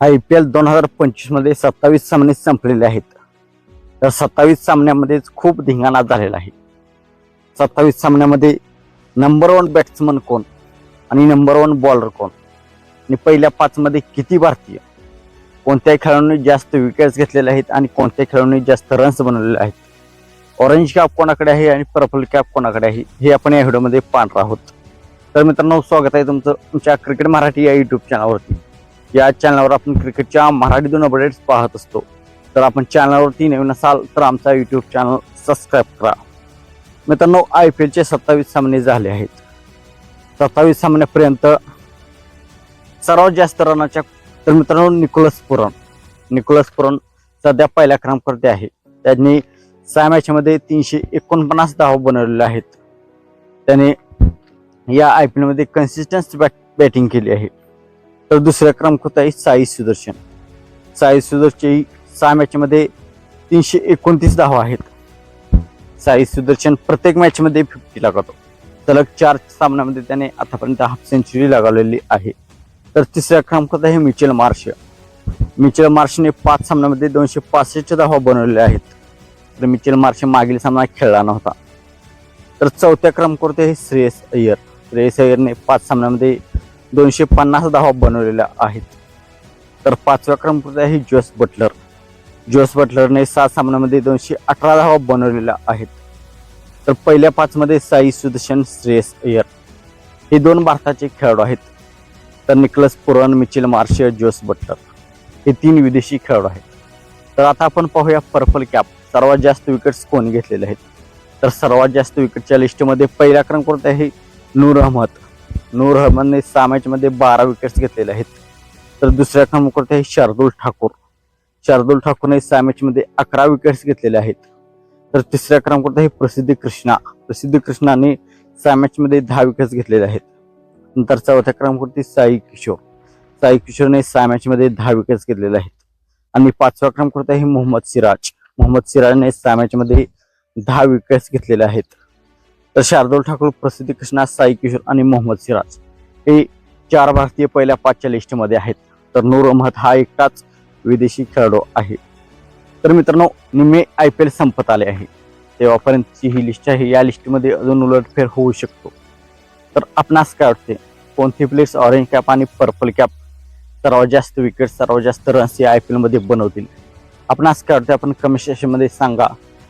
I P L दोन हजार पंचवीसमध्ये सत्तावीस सामने संपलेले आहेत. तर सत्तावीस सामन्यामध्येच खूप धिंगाणा झालेला आहे. सत्तावीस सामन्यामध्ये नंबर वन बॅट्समन कोण आणि नंबर वन बॉलर कोण? आणि पहिल्या पाचमध्ये किती भारतीय? कोणत्याही खेळाडूंनी जास्त विकेट्स घेतलेल्या आहेत आणि कोणत्या खेळाडूंनी जास्त रन्स बनवलेले आहेत. ऑरेंज कॅप कोणाकडे आहे आणि पर्पल कॅप कोणाकडे आहे हे आपण या व्हिडिओमध्ये पाहणार आहोत. तर मित्रांनो स्वागत आहे तुमचं तुमच्या क्रिकेट मराठी या यूट्यूब चॅनलवरती या चॅनलवर आपण क्रिकेटच्या मराठीतून अपडेट्स पाहत असतो. तर आपण चॅनलवरती नवीन असाल तर आमचा यूट्यूब चॅनल सबस्क्राईब करा. मित्रांनो आय पी एलचे सत्तावीस सामने झाले आहेत. सत्तावीस सामन्यापर्यंत सर्वात जास्त रनाच्या तर मित्रांनो निकोलस पुरण निकोलस पुरण सध्या पहिल्या क्रमांकावरती आहे. त्यांनी सहा मॅचमध्ये तीनशे एकोणपन्नास धाव बनवलेल्या आहेत. त्याने या आय पी एलमध्ये कन्सिस्टन्स बॅट बॅटिंग केली आहे. तर दुसऱ्या क्रमांकात आहे साई सुदर्शन. साई सुदर्शनची सहा मॅचमध्ये तीनशे एकोणतीस धावा आहेत. साई सुदर्शन प्रत्येक मॅचमध्ये फिफ्टी लागतो सलग चार सामन्यामध्ये त्याने आतापर्यंत हाफ सेंचुरी लगावलेली आहे. तर तिसऱ्या क्रमांकात आहे मिचेल मार्श. मिचेल मार्शने पाच सामन्यामध्ये दोनशे पासष्ट धावा बनवलेल्या आहेत. तर मिचेल मार्श मागील सामना खेळला नव्हता. तर चौथ्या क्रमांकावरती आहे श्रेयस अय्यर. श्रेयस अय्यरने पाच सामन्यामध्ये दोनशे पन्नास धावा बनवलेल्या आहेत. तर पाचव्या क्रमांकाचा आहे जोस बटलर. जोस बटलरने सात सामन्यामध्ये दोनशे अठरा धावा बनवलेल्या आहेत. तर पहिल्या पाचमध्ये साई सुदर्शन श्रेयस अय्यर. हे दोन भारताचे खेळाडू आहेत. तर निकलस पुरण मिचिल मार्शल जोस बटलर. हे तीन विदेशी खेळाडू आहेत. तर आता आपण पाहूया पर्पल कॅप. सर्वात जास्त विकेट्स कोण घेतलेले आहेत? तर सर्वात जास्त विकेटच्या लिस्टमध्ये पहिल्या क्रमांकावर आहे नूर अहमद. नूर अहमदने सहा मॅचमध्ये बारा विकेट्स घेतलेले आहेत. तर दुसऱ्या क्रमांकावर आहे शार्दुल ठाकूर. शार्दुल ठाकूरने सहा मॅचमध्ये अकरा विकेट्स घेतलेले आहेत. तर तिसऱ्या क्रमांकावर आहे प्रसिद्धी कृष्णा. प्रसिद्धी कृष्णाने सहा मॅचमध्ये दहा विकेट्स घेतलेले आहेत. नंतर चौथ्या क्रमांकावरती साई किशोर. साई किशोरने सहा मॅचमध्ये दहा विकेट्स घेतलेले आहेत. आणि पाचव्या क्रमांकावरती आहे मोहम्मद सिराज. मोहम्मद सिराजने सहा मॅचमध्ये दहा विकेट्स घेतलेले आहेत. तर शार्दुल ठाकूर प्रसिद्धी कृष्णा साई किशोर आणि मोहम्मद सिराज हे चार भारतीय पहिल्या पाचच्या लिस्टमध्ये आहेत. तर नूर अहमद हा एकटाच विदेशी खेळाडू आहे. तर मित्रांनो निम्मे आय पी एल संपत आले आहे. तेव्हापर्यंतची ही लिस्ट आहे. या लिस्टमध्ये अजून उलटफेर होऊ शकतो. तर आपणास काय वाटते? कोणते प्लेयर्स ऑरेंज कॅप आणि पर्पल कॅप सर्वात जास्त विकेट सर्वात जास्त रन्स या आय पी एलमध्ये बनवतील? आपणास काय वाटते? आपण कमेंट सेक्शनमध्ये सांगा.